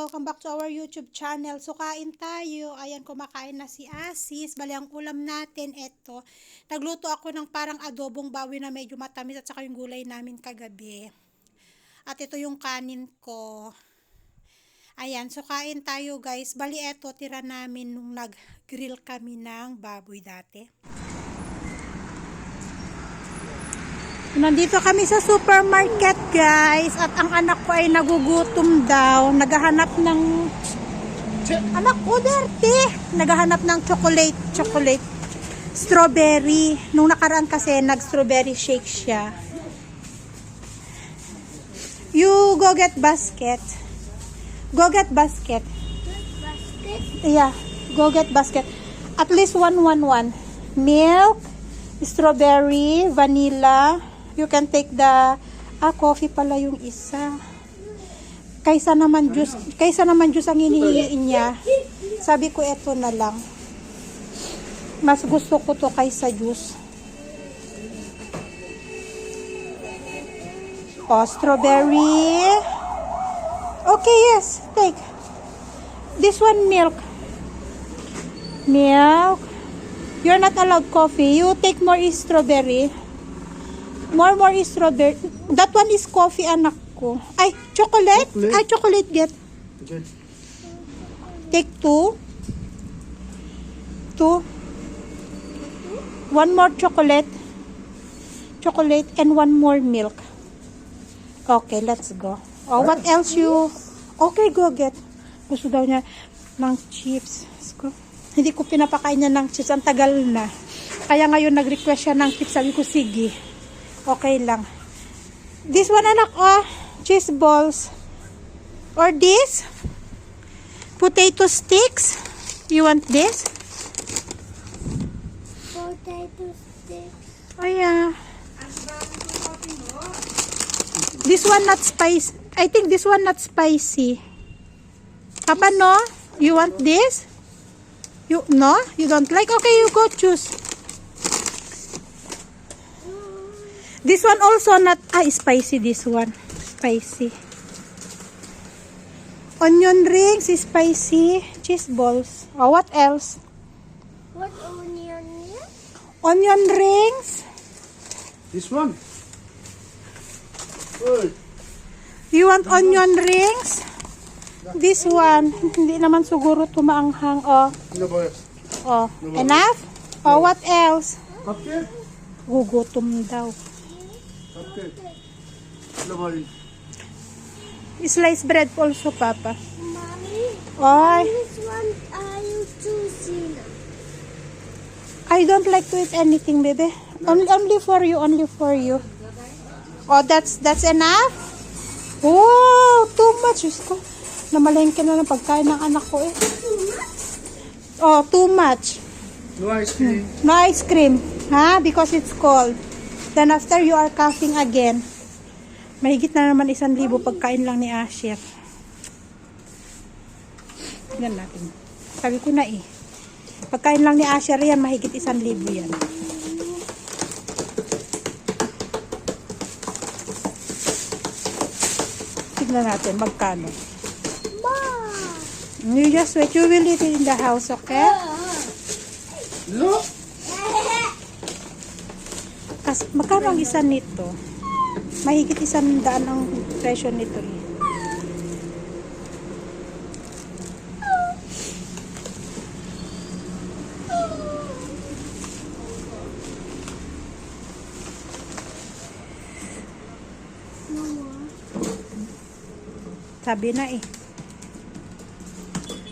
welcome back to our YouTube channel. So, kain tayo. Ayan, kumakain na si Asis. Bali, ang ulam natin, eto. Nagluto ako ng parang adobong bawi na medyo matamis at saka yung gulay namin kagabi. At ito yung kanin ko. Ayan, so kain tayo guys. Bali, eto, tira namin nung nag-grill kami ng baboy dati. Nandito kami sa supermarket guys at ang anak ko ay nagugutom daw. Naghahanap ng anak ko derte. Naghahanap ng chocolate, chocolate. Strawberry. Nung nakaraan kasi nag-strawberry shake siya. You go get basket. Go get basket. Basket. Yeah, go get basket. At least one, one, one. Milk, strawberry, vanilla. You can take the ah, coffee pala yung isa. Kaysa naman juice, kaysa naman juice ang hinihingiin niya. Sabi ko eto na lang. Mas gusto ko to kaysa juice. Oh, strawberry. Okay, yes. Take. This one milk. Milk. You're not allowed coffee. You take more strawberry. More more is strawberry. That one is coffee anak ko. Ay, chocolate? Chocolate? Ay, chocolate get. Good. Take two. Two. One more chocolate. Chocolate and one more milk. Okay, let's go. Oh, what else you... Okay, go get. Gusto daw niya ng chips. Go. Hindi ko pinapakain niya ng chips. Ang tagal na. Kaya ngayon nag-request siya ng chips. Sabi ko, sige. Okay lang. This one anak, oh. Cheese balls. Or this. Potato sticks. You want this? Potato sticks. Oh yeah. This one not spicy. I think this one not spicy. Papa, no? You want this? You no? You don't like? Okay, you go choose. This one also not ah spicy. This one spicy. Onion rings is spicy. Cheese balls. Oh, what else? What onion here? Onion rings. This one. Good. You want onion rings? This one, hindi naman siguro tumaanghang. Oh, No boy. oh, enough? Oh, what else? Gugutom daw. Sliced bread also, Papa. Mommy, Oy, which one are you choosing? I don't like to eat anything, baby. Only, only for you, only for you. Oh, that's that's enough? Wow, too much. Diyos ko. Namalengke na ng pagkain ng anak ko eh. Oh, too much. No ice cream. No ice cream. Ha? Because it's cold. Then after you are coughing again. Mahigit na naman isang libo pagkain lang ni Asher. Tignan natin. Sabi ko na eh. Pagkain lang ni Asher yan, mahigit isang libo yan. Tignan natin magkano. You just wait. You will eat it in the house, okay? Look. Kas, magkano ang isa nito? Mahigit isang daan ang presyo nito eh. Sabi na eh.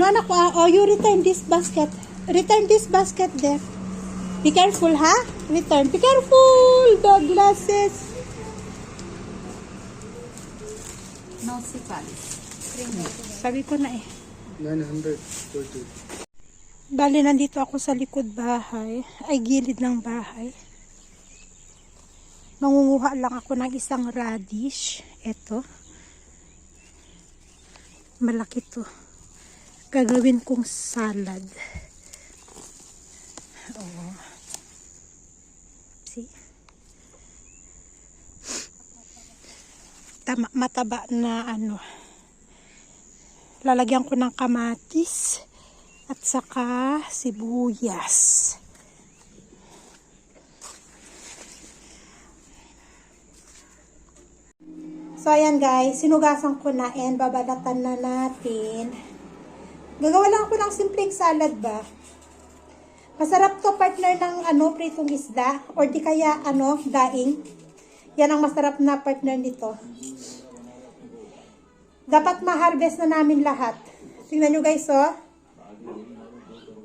No anak ko, ah, oh you return this basket. Return this basket there. Be careful, ha? Return. Be careful! The glasses. No sipalis. Sabi ko na eh. 930. Bali, nandito ako sa likod bahay. Ay, gilid ng bahay. Mangunguha lang ako ng isang radish. Ito. Malaki to. Gagawin kong salad. Oo. See? Tama, mataba na ano. Lalagyan ko ng kamatis at saka sibuyas. So, ayan guys, sinugasan ko na and babalatan na natin. Gagawa lang ako ng simpleng salad ba? Masarap to partner ng ano, pritong isda or di kaya ano, daing. Yan ang masarap na partner nito. Dapat ma-harvest na namin lahat. Tingnan nyo guys, oh.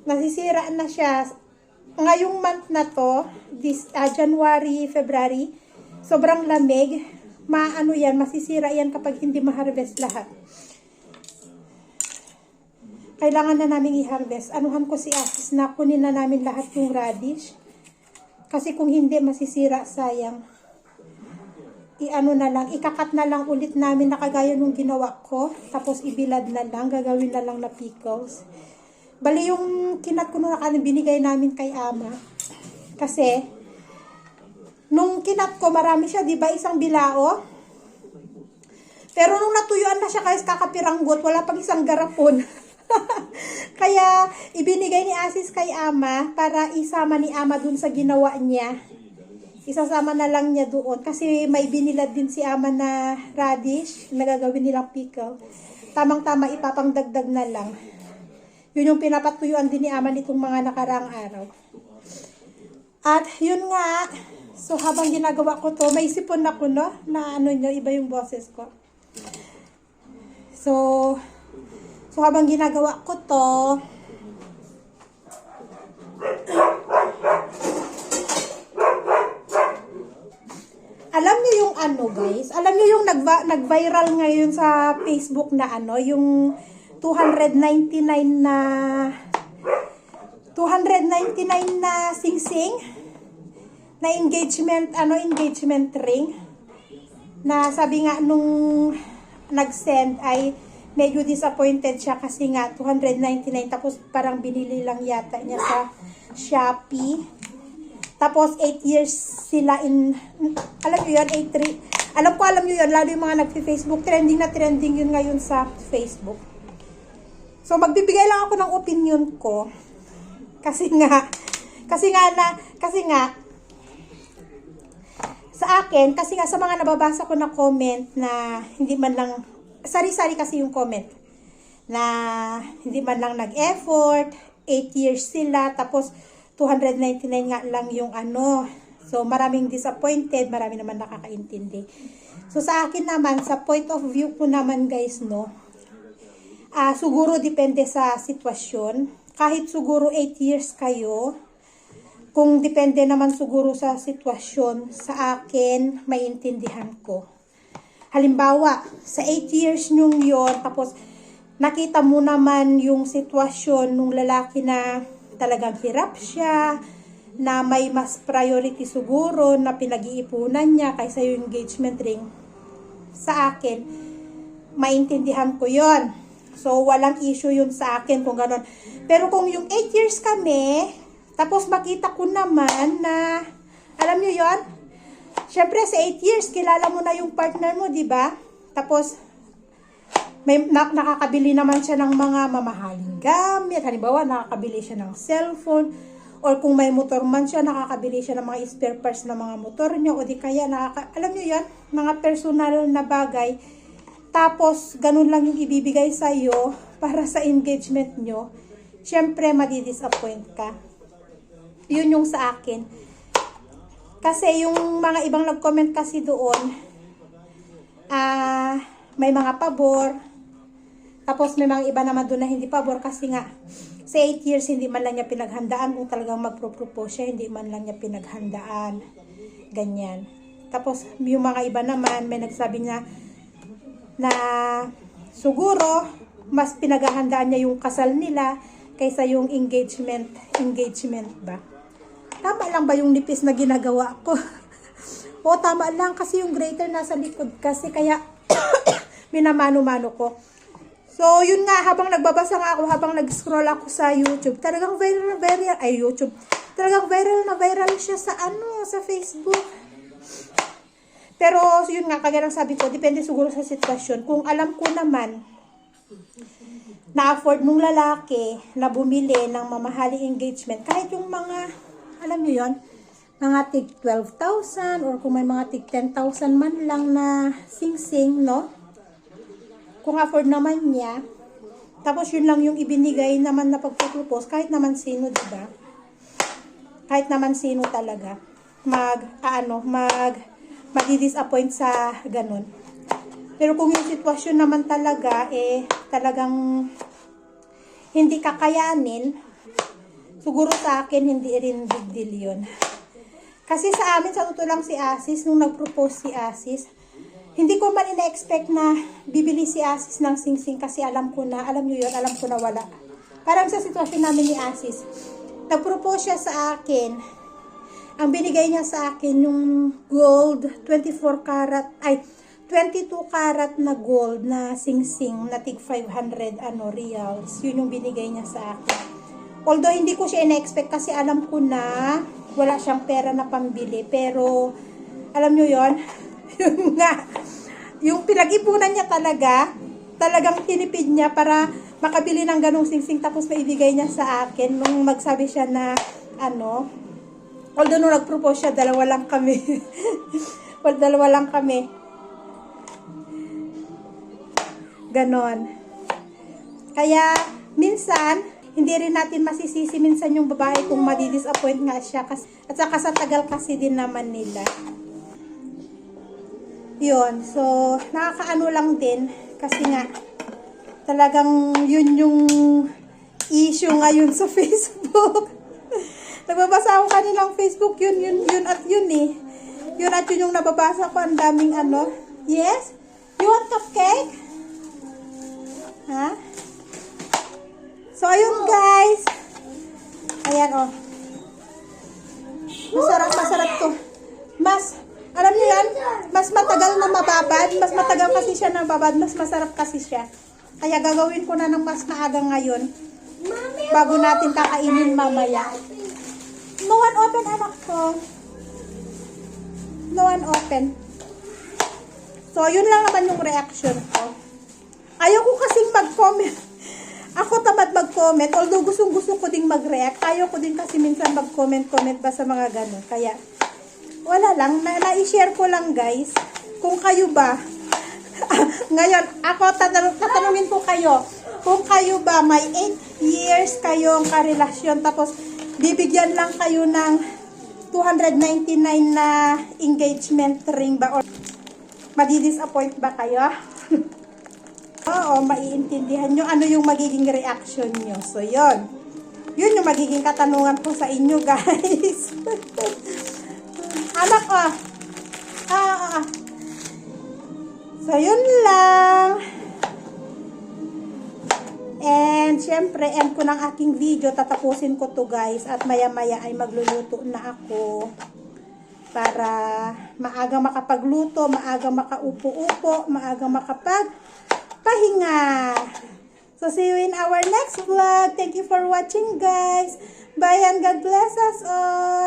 Nasisira na siya. Ngayong month na to, this ah, January, February, sobrang lamig. Maano yan, masisira yan kapag hindi ma-harvest lahat. Kailangan na namin i-harvest. Anuhan ko si Asis na kunin na namin lahat yung radish. Kasi kung hindi, masisira, sayang. I-ano na lang, ikakat na lang ulit namin na kagaya nung ginawa ko. Tapos ibilad na lang, gagawin na lang na pickles. Bali yung kinat ko na kanin binigay namin kay Ama. Kasi, nung kinat ko, marami siya, di ba, isang bilao? Pero nung natuyuan na siya, guys, kakapiranggot, wala pang isang garapon. Kaya, ibinigay ni Asis kay Ama para isama ni Ama dun sa ginawa niya. Isasama na lang niya doon. Kasi may binilad din si Ama na radish, na gagawin nilang pickle. Tamang-tama, ipapangdagdag na lang. Yun yung pinapatuyuan din ni Ama nitong mga nakaraang araw. At yun nga, so habang ginagawa ko to, may sipon ako no, na ano nyo, iba yung boses ko. So, so habang ginagawa ko to, alam niyo yung ano guys, alam niyo yung nag nag-viral ngayon sa Facebook na ano, yung 299 na 299 na sing-sing na engagement, ano, engagement ring na sabi nga nung nag-send ay medyo disappointed siya kasi nga 299 tapos parang binili lang yata niya sa Shopee. Tapos 8 years sila in alam niyo yun, 8 3 alam ko alam niyo yun, lalo yung mga nagfi-Facebook, trending na trending yun ngayon sa Facebook. So magbibigay lang ako ng opinion ko kasi nga kasi nga na kasi nga sa akin, kasi nga sa mga nababasa ko na comment na hindi man lang, sari-sari kasi yung comment, na hindi man lang nag-effort, 8 years sila, tapos 299 nga lang yung ano. So, maraming disappointed, marami naman nakakaintindi. So, sa akin naman, sa point of view ko naman guys, no, ah siguro depende sa sitwasyon. Kahit siguro 8 years kayo, kung depende naman siguro sa sitwasyon, sa akin, maintindihan ko. Halimbawa, sa 8 years nyong yon tapos nakita mo naman yung sitwasyon nung lalaki na talagang hirap siya, na may mas priority siguro na pinag-iipunan niya kaysa yung engagement ring. Sa akin, maintindihan ko yon So, walang issue yun sa akin kung gano'n. Pero kung yung 8 years kami, tapos makita ko naman na, alam nyo yon Siyempre, sa 8 years, kilala mo na yung partner mo, di ba? Tapos, may na, nakakabili naman siya ng mga mamahaling gamit. Halimbawa, nakakabili siya ng cellphone. Or kung may motor man siya, nakakabili siya ng mga spare parts ng mga motor niyo. O di kaya, nakaka, alam nyo yon mga personal na bagay. Tapos, ganun lang yung ibibigay sa iyo para sa engagement nyo. Siyempre, madidisappoint ka. Yun yung sa akin. Kasi yung mga ibang nag-comment kasi doon, ah, may mga pabor. Tapos may mga iba naman doon na hindi pabor kasi nga sa 8 years hindi man lang niya pinaghandaan kung talagang magpro-propose siya, hindi man lang niya pinaghandaan. Ganyan. Tapos yung mga iba naman may nagsabi niya na siguro mas pinaghahandaan niya yung kasal nila kaysa yung engagement engagement ba. Tama lang ba yung nipis na ginagawa ko? o tama lang kasi yung grater nasa likod kasi kaya minamano-mano ko. So, yun nga, habang nagbabasa nga ako, habang nag-scroll ako sa YouTube, talagang viral na viral, ay YouTube, talagang viral na viral siya sa ano, sa Facebook. Pero, yun nga, kagaya ng sabi ko, depende siguro sa sitwasyon. Kung alam ko naman, na-afford mong lalaki na bumili ng mamahaling engagement, kahit yung mga, alam nyo yon mga tig 12,000 or kung may mga tig 10,000 man lang na sing-sing, no? Kung afford naman niya, tapos yun lang yung ibinigay naman na pagpropose, kahit naman sino, di ba? Kahit naman sino talaga, mag, ano, mag, madi-disappoint sa ganun. Pero kung yung sitwasyon naman talaga, eh, talagang hindi kakayanin, siguro sa akin, hindi rin big deal yun. Kasi sa amin, sa totoo lang si Asis, nung nag-propose si Asis, hindi ko man ina-expect na bibili si Asis ng sing-sing kasi alam ko na, alam nyo yun, alam ko na wala. Parang sa sitwasyon namin ni Asis, nag-propose siya sa akin, ang binigay niya sa akin yung gold, 24 karat, ay, 22 karat na gold na sing-sing na tig 500 ano reals. Yun yung binigay niya sa akin. Although hindi ko siya ina-expect kasi alam ko na wala siyang pera na pambili. Pero alam nyo yon yung nga, yung pinag-ipunan niya talaga, talagang tinipid niya para makabili ng ganong sing-sing tapos maibigay niya sa akin nung magsabi siya na ano, although nung nag-propose siya, dalawa lang kami. well, dalawa lang kami. Ganon. Kaya, minsan, hindi rin natin masisisi minsan yung babae kung madidisappoint nga siya. Kasi, at saka sa tagal kasi din naman nila. Yun. So, nakakaano lang din. Kasi nga, talagang yun yung issue ngayon sa Facebook. Nagbabasa ako kanilang Facebook, yun, yun, yun at yun eh. Yun at yun yung nababasa ko, ang daming ano. Yes? You want cupcake? Ha? So, ayun guys. Ayan, oh. Masarap, masarap to. Mas, yan, mas matagal na mababad. Mas matagal kasi siya na mababad. Mas masarap kasi siya. Kaya gagawin ko na ng mas maaga ngayon. Bago natin kakainin mamaya. No one open, anak ko. No one open. So, yun lang naman yung reaction ko. Ayaw ko kasing mag-comment. Ako tamad mag-comment. Although gustong gusto ko ding mag-react. Ayaw ko din kasi minsan mag-comment-comment ba sa mga ganun. Kaya, wala lang. Na, na-share ko lang guys. Kung kayo ba, ngayon, ako tatanungin ko kayo. Kung kayo ba, may 8 years kayong karelasyon, tapos bibigyan lang kayo ng 299 na engagement ring ba? Or madidisappoint ba kayo? Oo, maiintindihan nyo ano yung magiging reaction nyo. So, yon Yun yung magiging katanungan ko sa inyo, guys. Anak, oh. Ah, ah, ah. So, yun lang. And, syempre, end ko ng aking video. Tatapusin ko to guys. At maya-maya ay magluluto na ako. Para maaga makapagluto, maaga makaupo-upo, maaga makapag pahinga. So, see you in our next vlog. Thank you for watching, guys. Bye and God bless us all.